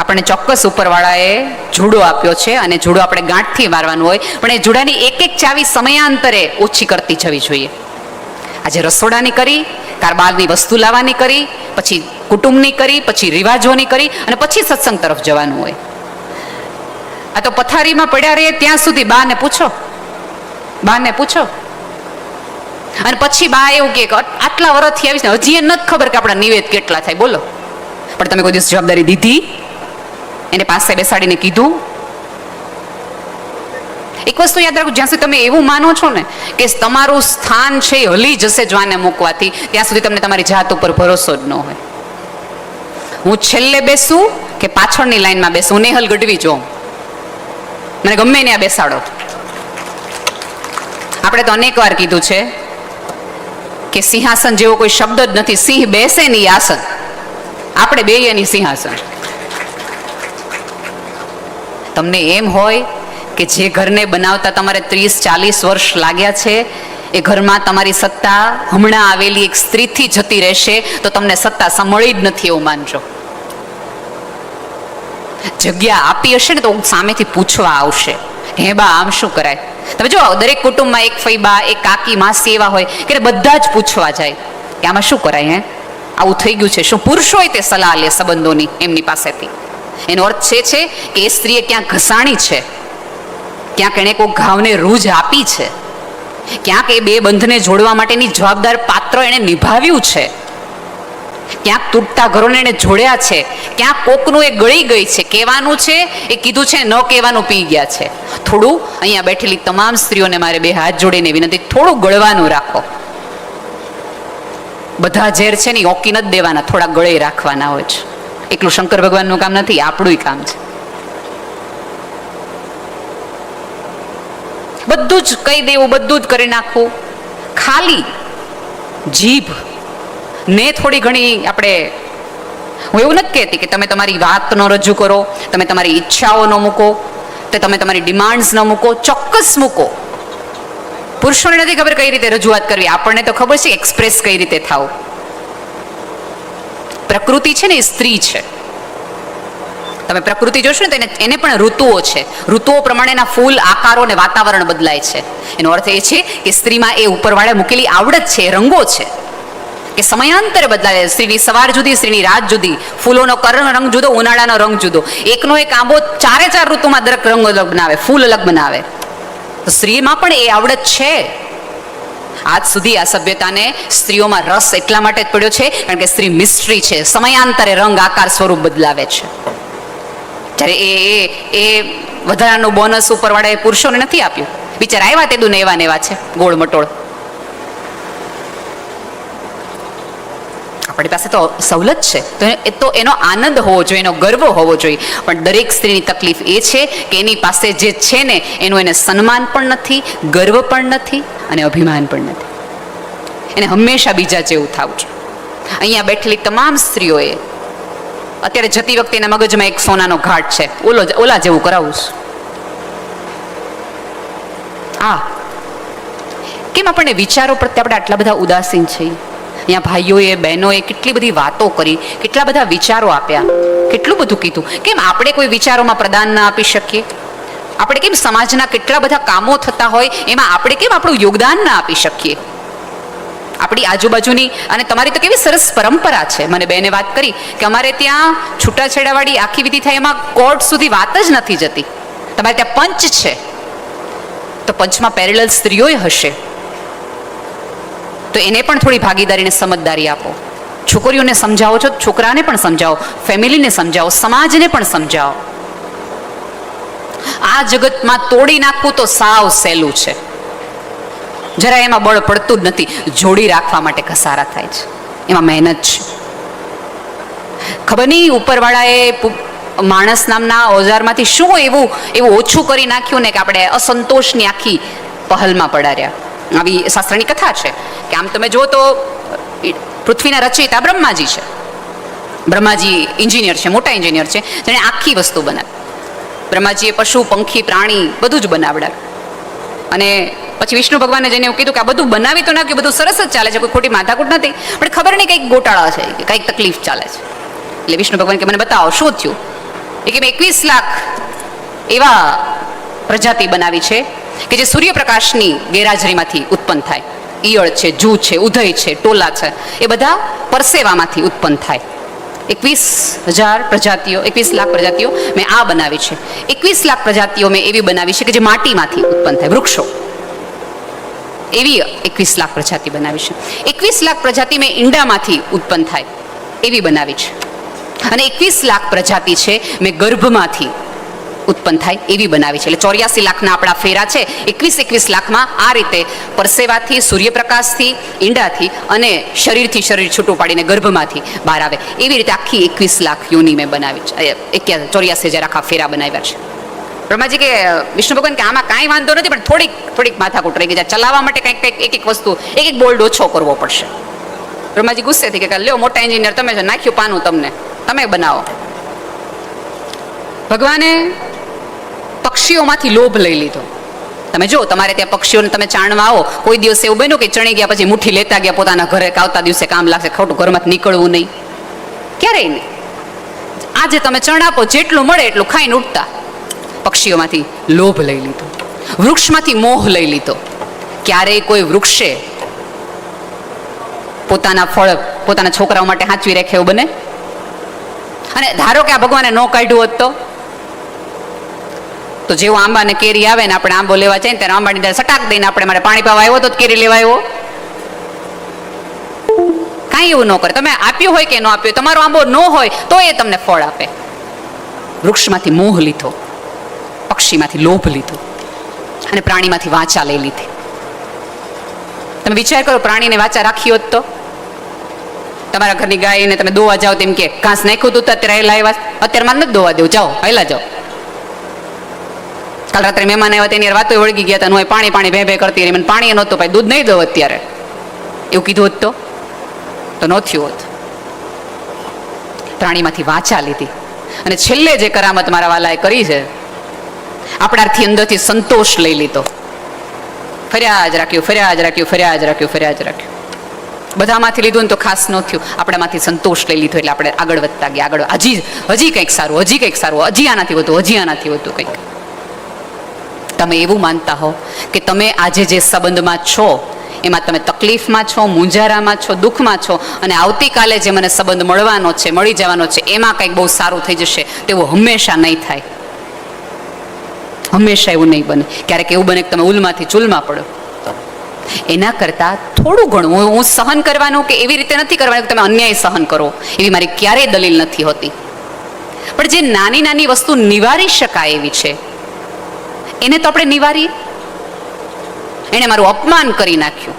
આપણને ચોક્કસ ઉપરવાળાએ જુડો આપ્યો છે અને જુડો આપણે ગાંઠથી મારવાનું હોય, પણ એ જુડાની એક એક ચાવી સમયાંતરે ઓછી કરતી જવી જોઈએ. આજે રસોડાની કરી કારબારની વસ્તુ લાવવાની કરી, પછી કુટુંબની કરી, પછી રિવાજોની કરી, અને પછી સત્સંગ તરફ જવાનું હોય. આ તો પથારીમાં પડ્યા રહીએ ત્યાં સુધી બાને પૂછો. બાને પૂછો. અને પછી બા એવું કે આટલા વર્ષથી આવીશ ને, હજી એ નથી ખબર કે આપણા નિવેદ કેટલા થાય. બોલો. પણ તમે કોઈ દિવસ જવાબદારી દીધી? એને પાસે બેસાડીને કીધું, એક વસ્તુ યાદ રાખો, જ્યાં સુધી તમે એવું માનો છો ને કે તમારું સ્થાન છે હલી જશે જ્વાને મૂકવાથી, ત્યાં સુધી તમને તમારી જાત ઉપર ભરોસો જ ન હોય. હું છેલ્લે બેસું કે પાછળની લાઈનમાં બેસું? નેહલ ગઢવી જોઉં મને ગમે આ બેસાડો. આપણે તો અનેક વાર કીધું છે કે સિંહાસન જેવો કોઈ શબ્દ જ નથી. સિંહ બેસે ની આસન. આપણે બે એની સિંહાસન. તમને એમ હોય કે જે ઘરને બનાવતા તમારે ત્રીસ, ચાલીસ વર્ષ લાગ્યા છે, એ ઘરમાં તમારી સત્તા હમણાં આવેલી એક સ્ત્રીથી જતી રહેશે, તો તમને સત્તા સંભળી જ નથી એવું માનજો. જગ્યા આપી હશે ને તો સામેથી પૂછવા આવશે. હે બા, આમ શું કરાય? તમે જો, દરેક કુટુંબમાં એક ફઈબા એક કાકી, માસી એવા હોય કે બધા જ પૂછવા જાય કે આમાં શું કરાય, હે? આવું થઈ ગયું છે. શું પુરુષોય તે સલાહ લે સંબંધોની એમની પાસેથી. એનો અર્થ છે છે કે એ સ્ત્રીએ ક્યાંક ઘસાણી છે. ક્યાંક એણે કોઈ ઘાવને રૂજ આપી છે. ક્યાંક એ બે બંધને જોડવા માટેની જવાબદાર પાત્ર એણે નિભાવ્યું છે. ક્યાંક તૂટતા ઘરોને એણે જોડ્યા છે. ક્યાંક કોકનું એ ગળી ગઈ છે. કહેવાનું છે, એ કીધું છે, ન કહેવાનું પી ગયા છે. થોડું અહીંયા બેઠેલી તમામ સ્ત્રીઓને મારે બે હાથ જોડીને વિનંતી, થોડું ગળવાનું રાખો. બધા ઝેર છે ને ઓકી નથી દેવાના, થોડા ગળે રાખવાના હોય છે. એકલું શંકર ભગવાનનું કામ નથી આપણું કામ છે. બધું જ કહી દેવું, બધું જ કરી નાખવું. ખાલી જીભ. ને થોડી ઘણી આપણે, હું એવું નથી કહેતી કે તમે તમારી વાતનો રજૂ કરો, તમે તમારી ઈચ્છાઓ ન મૂકો, તો તમે તમારી ડિમાન્ડ્સ ન મૂકો, ચોક્કસ મૂકો. પુરુષોને નથી ખબર કઈ રીતે રજૂઆત કરવી, આપણને તો ખબર છે એક્સપ્રેસ કઈ રીતે થાવ. પ્રકૃતિ છે ને એ સ્ત્રી છે. તમે પ્રકૃતિ જોશો ને તો એને પણ ઋતુઓ છે. ઋતુઓ પ્રમાણેના ફૂલ, આકારો અને વાતાવરણ બદલાય છે. એનો અર્થ એ છે કે સ્ત્રીમાં એ ઉપરવાળે મૂકેલી આવડત છે રંગો છે. કે સમયાંતરે બદલાય સ્ત્રીની સવાર જુદી, સ્ત્રીની રાત જુદી. ફૂલોનો કરણ રંગ જુદો, ઉનાળાનો રંગ જુદો. એકનો એક આંબો ચારે ચાર ઋતુમાં દરેક રંગ અલગ બનાવે, ફૂલ અલગ બનાવે. તો સ્ત્રીમાં પણ એ આવડત છે. આજ સુધી આ સભ્યતાને સ્ત્રીઓમાં રસ એટલા માટે જ પડ્યો છે, કારણ કે સ્ત્રી મિસ્ટ્રી છે. સમયાંતરે રંગ આકાર સ્વરૂપ બદલાવે છે. જ્યારે એ એ એ વધારાનું બોનસ ઉપરવાળાએ પુરુષોને નથી આપ્યું. બિચારા આવ્યા તે દુને એવા ને એવા છે. ગોળ મટોળ. આપણી પાસે તો સવલત છે. તો એ તો એનો આનંદ હોવો જોઈએ, એનો ગર્વ હોવો જોઈએ. પણ દરેક સ્ત્રીની તકલીફ એ છે કે એની પાસે જે છે ને, એનું એને સન્માન પણ નથી, ગર્વ પણ નથી અને અભિમાન પણ નથી. એને હંમેશા બીજા જેવું થવું જોઈએ. અહીંયા બેઠેલી તમામ સ્ત્રીઓએ અત્યારે જતી વખતે એના મગજમાં એક સોનાનો ઘાટ છે. ઓલો ઓલા જેવું કરાવું છું. હા કેમ આપણને વિચારો પ્રત્યે આપણે આટલા બધા ઉદાસીન છીએ અહીંયા ભાઈઓએ, બહેનોએ કેટલી બધી વાતો કરી, કેટલા બધા વિચારો આપ્યા. કેટલું બધું કીધું. કેમ આપણે કોઈ વિચારોમાં પ્રદાન ના આપી શકીએ? આપણે કેમ સમાજના કેટલા બધા કામો થતા હોય, એમાં આપણે કેમ આપણું યોગદાન ના આપી શકીએ? આપણી આજુબાજુની, અને તમારી તો કેવી સરસ પરંપરા છે. મને બેને વાત કરી કે અમારે ત્યાં છૂટાછેડાવાળી આખી વિધિ થાય, એમાં કોર્ટ સુધી વાત જ નથી જતી. તમારે ત્યાં પંચ છે. તો પંચમાં પેરેલલ સ્ત્રીઓય હશે. તો એને પણ થોડી ભાગીદારીને સમજદારી આપો. છોકરીઓને સમજાવો છો, છોકરાને પણ સમજાવો, ફેમિલીને સમજાવો, સમાજને પણ સમજાવો. આ જગતમાં તોડી નાખવું તો સાવ સહેલું છે. જરા એમાં બળ પડતું જ નથી, જોડી રાખવા માટે ઘસારા થાય છે. એમાં મહેનત છે. ખબર નહીં ઉપરવાળાએ માણસ નામના ઓજારમાંથી શું એવું એવું ઓછું કરી નાખ્યું ને કે આપણે અસંતોષની આખી પહલમાં પડાર્યા. આવી શાસ્ત્રની કથા છે કે આમ તમે જુઓ તો પૃથ્વીના રચયિતા બ્રહ્માજી છે. બ્રહ્માજી એન્જિનિયર છે, મોટા એન્જિનિયર છે, જેણે આખી વસ્તુ બનાવી. બ્રહ્માજીએ પશુ, પંખી, પ્રાણી બધું જ બનાવડાવ્યું. અને પછી વિષ્ણુ ભગવાને જઈને એવું કીધું કે આ બધું બનાવી તો નાખ્યું, બધું સરસ જ ચાલે છે, કોઈ ખોટી માથાકૂટ નથી, પણ ખબર નહીં કંઈક ગોટાળા છે, કે કંઈક તકલીફ ચાલે છે. એટલે વિષ્ણુ ભગવાન કે, મને બતાવો, શું થયું? એ કે એકવીસ લાખ એવા પ્રજાતિ બનાવી છે કે જે સૂર્યપ્રકાશની ગેરહાજરીમાંથી ઉત્પન્ન થાય. ઈયળ છે, જૂ છે ઉધય છે, ટોલા છે, એ બધા પરસેવામાંથી ઉત્પન્ન થાય. એકવીસ હજાર પ્રજાતિઓ, એકવીસ લાખ પ્રજાતિઓ મેં આ બનાવી છે. એકવીસ લાખ પ્રજાતિઓ મેં એવી બનાવી છે કે જે માટીમાંથી ઉત્પન્ન થાય, વૃક્ષો. એવી એકવીસ લાખ પ્રજાતિ બનાવી છે. એકવીસ લાખ પ્રજાતિ મેં ઈંડામાંથી ઉત્પન્ન થાય, એવી બનાવી છે. અને એકવીસ લાખ પ્રજાતિ છે મેં ગર્ભમાંથી ઉત્પન્ન થાય એવી બનાવી છે. એટલે ચોર્યાસી લાખના આપણા ફેરા છે. એકવીસ એકવીસ લાખમાં આ રીતે પરસેવાથી, સૂર્યપ્રકાશથી, ઈંડાથી અને શરીરથી શરીર છૂટું પાડીને ગર્ભમાંથી બહાર આવે. એવી રીતે આખી એકવીસ લાખ યોની મેં બનાવી છે. ચોર્યાસી હજાર આખા ફેરા બનાવ્યા છે. બ્રહ્માજી કે, વિષ્ણુ ભગવાન કે આમાં કાંઈ વાંધો નથી, પણ થોડીક થોડીક માથાકૂટ રહી ગઈ ચલાવવા માટે કંઈક કંઈક, એક એક વસ્તુ, એક એક બોલ્ડ ઓછો કરવો પડશે. બ્રહ્માજી ગુસ્સેથી કે લ્યો મોટા એન્જિનિયર, તમે નાખ્યું પાનું તમને. તમે બનાવો. ભગવાને પક્ષીઓમાંથી લોભ લઈ લીધો. તમે જો તમારે ત્યાં પક્ષીઓને તમે ચાણવા આવો, કોઈ દિવસે એવું બન્યું કે ચણી ગયા પછી મુઠ્ઠી લેતા ગયા પોતાના ઘરે આવતા દિવસે કામ લાગશે, ખોટું ઘરમાંથી નીકળવું નહીં. ક્યારેય નહીં. આજે તમે ચણ આપો, જેટલું મળે એટલું ખાઈને ઉઠતા પક્ષીઓમાંથી લોભ લઈ લીધો. વૃક્ષમાંથી મોહ લઈ લીધો. ક્યારેય કોઈ વૃક્ષે પોતાના ફળ, પોતાના છોકરાઓ માટે હાંચવી રાખે એવું બને? અને ધારો કે આ ભગવાને ન કાઢ્યું હોત તો? તો જેવો આંબા ને કેરી આવે ને આપણે આંબો લેવા જાય ને ત્યારે આંબાની અંદર સટાક દઈને આપણે મારે પાણી પાવા આવ્યો તો કેરી લેવા આવ્યો કાંઈ એવું ન કરે. તમે આપ્યું હોય કે ન આપ્યું તમારો આંબો ન હોય તો એ તમને ફળ આપે. વૃક્ષમાંથી મોહ લીધો, પક્ષીમાંથી લોભ લીધો અને પ્રાણીમાંથી વાંચા લઈ લીધી. તમે વિચાર કરો, પ્રાણીને વાંચા રાખી હોત તો. તમારા ઘરની ગાયને તમે દોવા જાઓ તેમ કે, ઘાસ નાખ્યું હતું અત્યારે લાવ્યા અત્યારે મારે નથી દોવા દેવું. જાઓ પહેલાં જાઓ. કાલ રાત્રે મહેમાન આવ્યા તેની વાતો વળગી ગયા હતા હું પાણી પાણી ભે ભે કરતી રહી. મને પાણી નહોતું ભાઈ, દૂધ નહીં દો અત્યારે. એવું કીધું હોત તો? તો ન થયું હોત. પ્રાણીમાંથી વાંચા લીધી. અને છેલ્લે જે કરામત મારા વાલાએ કરી છે, આપણાથી અંદરથી સંતોષ લઈ લીધો. ફર્યા જ રાખ્યું ફર્યા જ રાખ્યું ફર્યા જ રાખ્યું ફર્યા જ રાખ્યું. બધામાંથી લીધું ને તો ખાસ ન થયું. આપણામાંથી સંતોષ લઈ લીધો એટલે આપણે આગળ વધતા ગયા. આગળ હજી હજી કંઈક સારું, હજી કંઈક સારું, હજી આનાથી વધુ, હજી આનાથી વધુ કંઈક. તમે એવું માનતા હો કે તમે આજે જે સંબંધમાં છો, એમાં તમે તકલીફમાં છો, મૂંઝારામાં છો, દુઃખમાં છો અને આવતીકાલે જે મને સંબંધ મળવાનો છે, મળી જવાનો છે, એમાં કંઈક બહુ સારું થઈ જશે, તેવું હંમેશા નહીં થાય. હંમેશા એવું નહીં બને. ક્યારેક એવું બને કે તમે ઉલમાંથી ચૂલમાં પડો. એના કરતાં થોડું ઘણું, હું સહન કરવાનું કે એવી રીતે નથી કરવાનું કે તમે અન્યાય સહન કરો, એવી મારી ક્યારેય દલીલ નથી હોતી. પણ જે નાની નાની વસ્તુ નિવારી શકાય એવી છે એને તો આપણે નિવારીએ. એણે મારું અપમાન કરી નાખ્યું.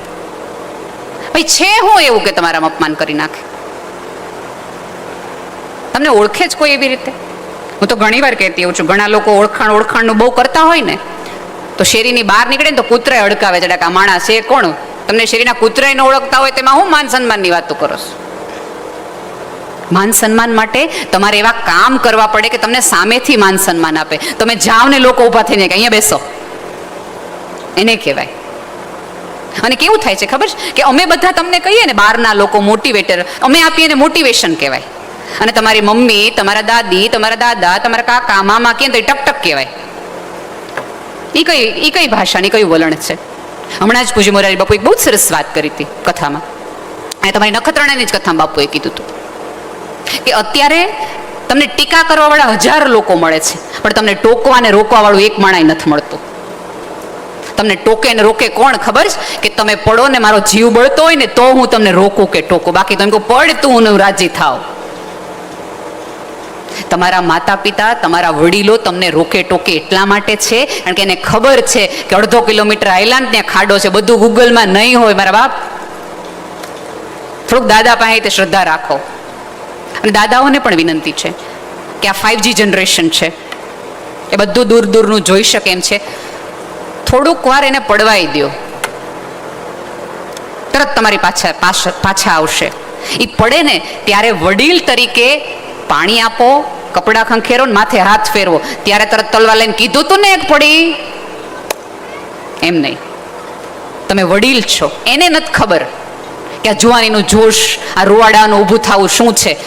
ભાઈ, છે હું એવું કે તમારામાં અપમાન કરી નાખે? તમને ઓળખે જ કોઈ એવી રીતે? હું તો ઘણી વાર કહેતી હોઉં છું, ઘણા લોકો ઓળખાણ ઓળખાણનું બહુ કરતા હોય ને, તો શેરીની બહાર નીકળે ને તો કૂતરે અડકાવે છે. આ માણસ છે કોણ? તમને શેરીના કૂતરાને ઓળખતા હોય તેમાં હું માન સન્માનની વાતો કરો છો? માન સન્માન માટે તમારે એવા કામ કરવા પડે કે તમને સામેથી માન સન્માન આપે. તમે જાઓ ને લોકો ઊભા થઈને કે અહીંયા બેસો. એને કહેવાય. અને કેવું થાય છે ખબર છે? કે અમે બધા તમને કહીએ ને બહારના લોકો મોટિવેટર અમે આપીએ ને મોટિવેશન કહેવાય. અને તમારી મમ્મી, તમારા દાદી, તમારા દાદા, તમારા કાકા, મામા ને તો ટકટક કહેવાય. એ કઈ એ કઈ ભાષાની કયું વલણ છે? હમણાં જ પૂજી મોરારી બાપુ એક બહુ સરસ વાત કરી હતી કથામાં. અને તમારી નખત્રાણાની જ કથામાં બાપુએ કીધું હતું. કે અત્યારે તમને ટીકા કરવાવાળા હજાર લોકો મળે છે, પણ તમને ટોકવા અને રોકવાવાળું એક માણાય નથી મળતું. તમને ટોકે ને રોકે કોણ ખબર છે? કે તમે પડો ને મારો જીવ બળતો હોય ને તો હું તમને રોકું કે ટોકું. બાકી તમે કહું તું, હું રાજી થાવ. તમારા માતા પિતા તમારા વડીલો તમને રોકે ટોકે એટલા માટે છે, કારણ કે એને ખબર છે કે અડધો કિલોમીટર આયલા ત્યાં ખાડો છે, બધું ગૂગલમાં નહીં હોય, મારા બાપ. થોડુંક દાદા પાસે શ્રદ્ધા રાખો. અને દાદાઓને પણ વિનંતી છે કે આ ફાઇવજી જનરેશન છે. એ બધું દૂર દૂરનું જોઈ શકે એમ છે. થોડુંક વાર એને પડવાઈ દો તરત તમારી પાછા પાછા આવશે. એ પડે ને ત્યારે વડીલ તરીકે પાણી આપો, કપડાં ખંખેરો ને માથે હાથ ફેરવો. ત્યારે તરત તલવા લઈને કીધું તું ને એક પડી. એમ નહીં. તમે વડીલ છો. એને નથી ખબર. કે આ જુવાનીનું જોશ, આ રૂવાડાનું ઊભું થવું શું છે?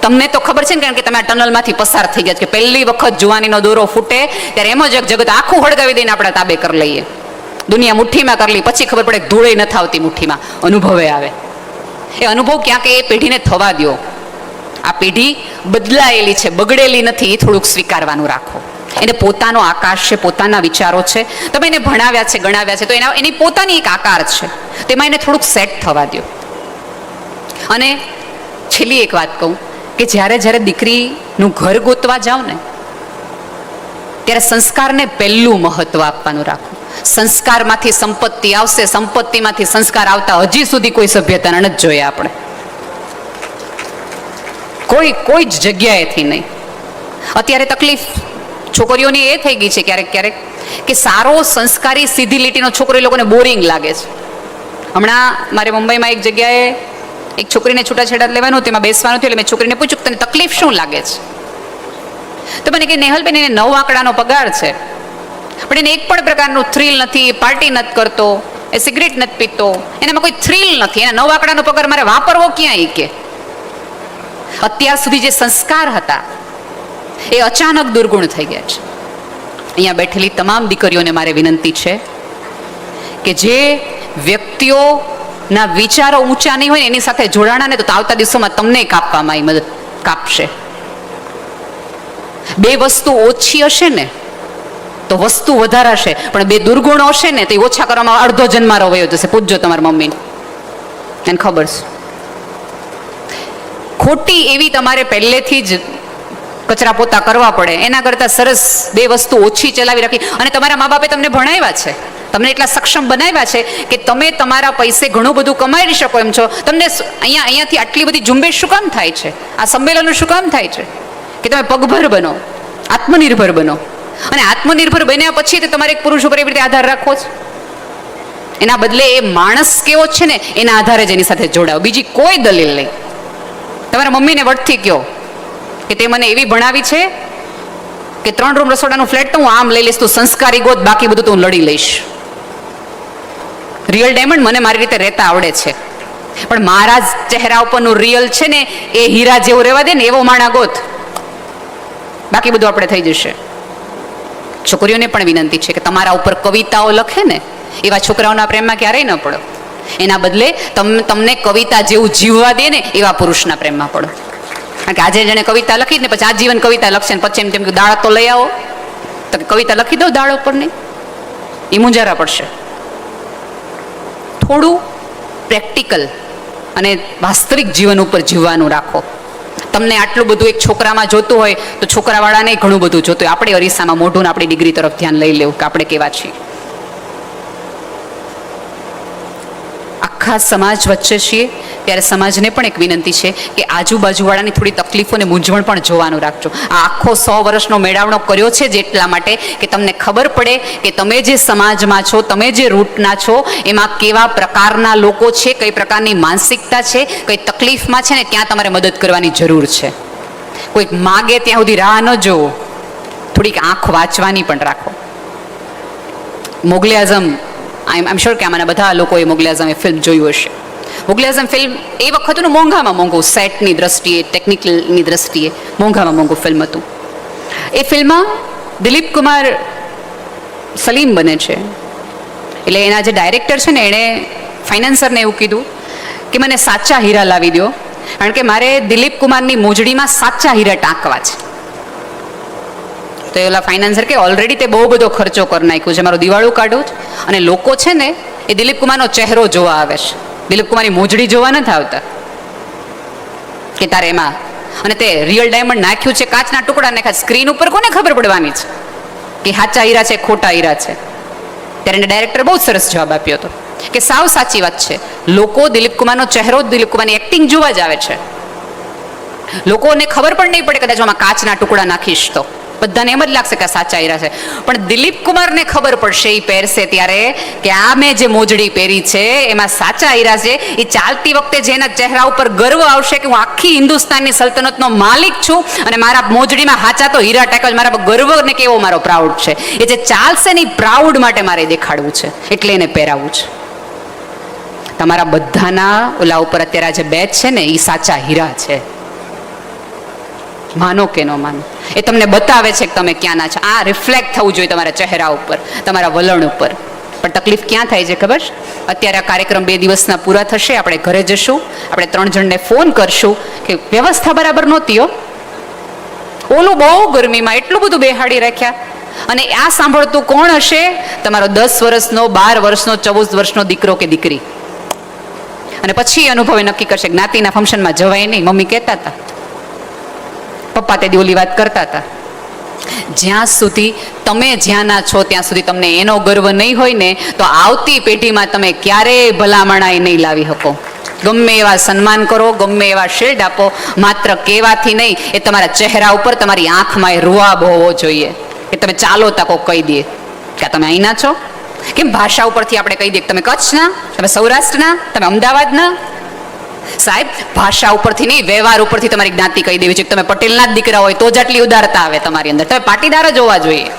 તમને તો ખબર છે ને કારણ કે તમે આ ટનલમાંથી પસાર થઈ ગયા કે પહેલી વખત જુવાનીનો દોરો ફૂટે ત્યારે એમ જ એક જગત આખું હળગાવી દઈને આપણે તાબે કરી લઈએ. દુનિયા મુઠ્ઠીમાં કરી લઈ પછી ખબર પડે ધૂળે નથી આવતી મુઠ્ઠીમાં. અનુભવે આવે. એ અનુભવ ક્યાંક એ પેઢીને થવા દ્યો. આ પેઢી બદલાયેલી છે, બગડેલી નથી, એ થોડુંક સ્વીકારવાનું રાખો. એને પોતાનો આકાશ છે, પોતાના વિચારો છે. તમે એને ભણાવ્યા છે, ગણાવ્યા છે, તો એના એની પોતાની એક આકાર છે. તેમાં એને થોડુંક સેટ થવા દ્યો. અને છેલ્લી એક વાત કહું કે જ્યારે જ્યારે દીકરીનું ઘર ગોતવા જાઓ ને, ત્યારે સંસ્કારને પહેલું મહત્વ આપવાનું રાખો. સંસ્કારમાંથી સંપત્તિ આવશે, સંપત્તિમાંથી સંસ્કાર આવતા હજી સુધી કોઈ સભ્યતાને નથી જોયા આપણે. કોઈ કોઈ જ જગ્યાએથી નહીં. અત્યારે તકલીફ છોકરીઓની એ થઈ ગઈ છે ક્યારેક ક્યારેક કે સારો સંસ્કારી સીધી લીટીનો છોકરો એ લોકોને બોરિંગ લાગે છે. હમણાં મારે મુંબઈમાં એક જગ્યાએ એક છોકરીને છૂટાછેડા લેવાનું, તેમાં બેસવાનું થયું એટલે મેં છોકરીને પૂછ્યું તને તકલીફ શું લાગે છે? તો મને કે નેહલબેન, એને નવ આંકડાનો પગાર છે. પણ એને એક પણ પ્રકારનું થ્રિલ નથી પાર્ટી નથી કરતો, એ સિગરેટ નથી પીતો, એનામાં કોઈ થ્રિલ નથી. એના નવ આંકડાનો પગાર મારે વાપરવો ક્યાં એ કે? અત્યાર સુધી જે સંસ્કાર હતા, એ અચાનક દુર્ગુણ થઈ ગયા છે. અહીંયા બેઠેલી તમામ દીકરીઓને મારે વિનંતી છે કે જે વ્યક્તિઓના વિચારો ઊંચા નહીં હોય એની સાથે જોડાણા ને તો આવતા દિવસોમાં તમને કાપવામાં એ મદદ કાપશે. બે વસ્તુ ઓછી હશે ને, તો વસ્તુ વધારાશે, પણ બે દુર્ગુણો હશે ને, તો એ ઓછા કરવામાં અડધો જન્મારો વયો જશે. પૂછજો તમારી મમ્મીને. એને ખબર છે. ખોટી એવી તમારે પહેલેથી જ કચરા પોતા કરવા પડે. એના કરતાં સરસ બે વસ્તુ ઓછી ચલાવી રાખી. અને તમારા મા બાપે તમને ભણાવ્યા છે. તમને એટલા સક્ષમ બનાવ્યા છે કે તમે તમારા પૈસે ઘણું બધું કમાઈ શકો એમ છો. તમને અહીંયા, અહીંયાથી આટલી બધી ઝુંબેશ શું કામ થાય છે? આ સંમેલનો શું કામ થાય છે? કે તમે પગભર બનો, આત્મનિર્ભર બનો. અને આત્મનિર્ભર બન્યા પછી તો તમારે એક પુરુષ ઉપર એવી રીતે આધાર રાખવો છે એના બદલે એ માણસ કેવો છે ને, એના આધારે જ એની સાથે જોડાવ બીજી કોઈ દલીલ નહીં. તમારા મમ્મીને વટથી કહો કે તે મને એવી ભણાવી છે કે ત્રણ રૂમ રસોડાનું ફ્લેટ તો હું આમ લઈ લઈશ, તું સંસ્કારી ગોત, બાકી બધું તો હું લડી લઈશ. રિયલ ડાયમંડ મને મારી રીતે રહેતા આવડે છે. પણ મારા જ ચહેરા ઉપરનું રિયલ છે ને, એ હીરા જેવું રહેવા દે ને, એવો માણા ગોત બાકી બધું આપણે થઈ જશે. છોકરીઓને પણ વિનંતી છે કે તમારા ઉપર કવિતાઓ લખે ને, એવા છોકરાઓના પ્રેમમાં ક્યારેય ન પડો. એના બદલે તમ, તમને કવિતા જેવું જીવવા દે ને, એવા પુરુષના પ્રેમમાં પડો. કારણ કે આજે જેણે કવિતા લખી ને, પછી આજીવન કવિતા લખશે ને, પછી એમ તેમ દાળ તો લઈ આવો. તો કવિતા લખી દો દાળ ઉપરની? એ મુંજારા પડશે. થોડું પ્રેક્ટિકલ અને વાસ્તવિક જીવન ઉપર જીવવાનું રાખો. તમને આટલું બધું એક છોકરામાં જોતું હોય તો છોકરાવાળાને ઘણું બધું જોતું હોય. આપણે અરીસામાં મોઢું આપણી ડિગ્રી તરફ ધ્યાન લઈ લેવું કે આપણે કેવા છીએ. આખા સમાજ વચ્ચે છીએ. ત્યારે સમાજને પણ એક વિનંતી છે કે આજુબાજુવાળાની થોડી તકલીફો અને મૂંઝવણ પણ જોવાનું રાખજો. આ આખો સો વર્ષનો મેળાવણો કર્યો છે જેટલા માટે કે તમને ખબર પડે કે તમે જે સમાજમાં છો, તમે જે રૂટના છો, એમાં કેવા પ્રકારના લોકો છે, કઈ પ્રકારની માનસિકતા છે, કઈ તકલીફમાં છે ને ત્યાં તમારે મદદ કરવાની જરૂર છે. કોઈક માગે ત્યાં સુધી રાહ ન જોવો થોડીક આંખ વાંચવાની પણ રાખો. મોગલે આઝમ આઈ એમ શ્યોર કે આમાંના બધા લોકોએ મોગલે એ ફિલ્મ જોયું હશે. મોગલે આઝમ ફિલ્મ એ વખતનું મોંઘામાં મોંઘું સેટની દ્રષ્ટિએ ટેકનિકલની દ્રષ્ટિએ મોંઘામાં મોંઘું ફિલ્મ હતું. એ ફિલ્મમાં દિલીપ કુમાર સલીમ બને છે. એટલે એના જે ડાયરેક્ટર છે ને, એણે ફાઇનાન્સરને એવું કીધું કે મને સાચા હીરા લાવી દો કારણ કે મારે દિલીપ કુમારની મોજડીમાં સાચા હીરા ટાંકવા છે. તો એ ઓલા ફાઇનાન્સર કે ઓલરેડી તે બહુ બધો ખર્ચો કરી નાખ્યો છે. મારું દિવાળું કાઢું જ. અને લોકો છે ને, એ દિલીપ કુમારનો ચહેરો જોવા આવે છે. દિલીપ કુમારની મોજડી જોવા નથી આવતા. કે તારે એમાં, અને તે રિયલ ડાયમંડ નાખ્યું છે કાચના ટુકડા નાખ્યા સ્ક્રીન ઉપર, કોને ખબર પડવાની છે? કે સાચા હીરા છે, ખોટા હીરા છે. ત્યારે એને ડાયરેક્ટર બહુ સરસ જવાબ આપ્યો હતો. કે સાવ સાચી વાત છે. લોકો દિલીપ કુમારનો ચહેરો દિલીપ કુમારની એક્ટિંગ જોવા જ આવે છે. લોકોને ખબર પણ નહીં પડે કદાચ આમાં કાચના ટુકડા નાખીશ તો. બધાને એમ જ લાગશે કે સાચા હીરા છે. પણ દિલીપ કુમારને ખબર પડશે એ પહેરશે ત્યારે કે આ મેં જે મોજડી પહેરી છે, એમાં સાચા હીરા છે. એ ચાલતી વખતે જેના ચહેરા ઉપર ગર્વ આવશે કે હું આખી હિન્દુસ્તાનની સલ્તનતનો માલિક છું અને મારા મોજડીમાં હાચા તો હીરા ટેકલ, મારા ગર્વ ને કેવો મારો પ્રાઉડ છે. એ જે ચાલશે ને પ્રાઉડ માટે મારે દેખાડવું છે. એટલે એને પહેરાવવું છે. તમારા બધાના ઓલા ઉપર અત્યારે આ જે બેચ છે ને એ સાચા હીરા છે. માનો કે ન માનો. એ તમને બતાવે છે કે તમે ક્યાંના છો. આ રિફ્લેક્ટ થવું જોઈએ તમારા ચહેરા ઉપર, તમારા વલણ ઉપર. પણ તકલીફ ક્યાં થાય છે ખબર? અત્યારે આ કાર્યક્રમ બે દિવસના પૂરા થશે, આપણે ઘરે જશું, આપણે ત્રણ જણને ફોન કરશું કે વ્યવસ્થા બરાબર નહોતી હો. ઓલું બહુ ગરમીમાં એટલું બધું બેહાડી રાખ્યા. અને આ સાંભળતું કોણ હશે? તમારો દસ વર્ષનો, બાર વર્ષનો, ચૌદ વર્ષનો દીકરો કે દીકરી? અને પછી અનુભવે નક્કી કરશે જ્ઞાતિના ફંક્શનમાં જવાય નહીં. મમ્મી કહેતા હતા પપ્પા તે દી ઓલી વાત કરતા હતા. જ્યાં સુધી તમે જ્યાંના છો, ત્યાં સુધી તમને એનો ગર્વ નહીં હોય ને, તો આવતી પેઢીમાં તમે ક્યારેય ભલામણાઈ નહીં લાવી શકો. ગમે એવા સન્માન કરો, ગમે એવા શિલ્ડ આપો, માત્ર કહેવાથી નહીં, એ તમારા ચહેરા ઉપર તમારી આંખમાં એ રૂઆબ હોવો જોઈએ. કે તમે ચાલો તકો કહી દે. કે તમે અહીંના છો? કેમ ભાષા ઉપરથી આપણે કહી દઈએ તમે કચ્છના, તમે સૌરાષ્ટ્રના, તમે અમદાવાદના? સાહેબ, ભાષા ઉપરથી નહીં, વ્યવહાર ઉપરથી તમારી જ્ઞાતિ કહી દેવી છે. તમે પટેલના જ દીકરા હોય તો જ આટલી ઉદારતા આવે તમારી અંદર. તમે પાટીદાર જ હોવા જોઈએ.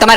તમારે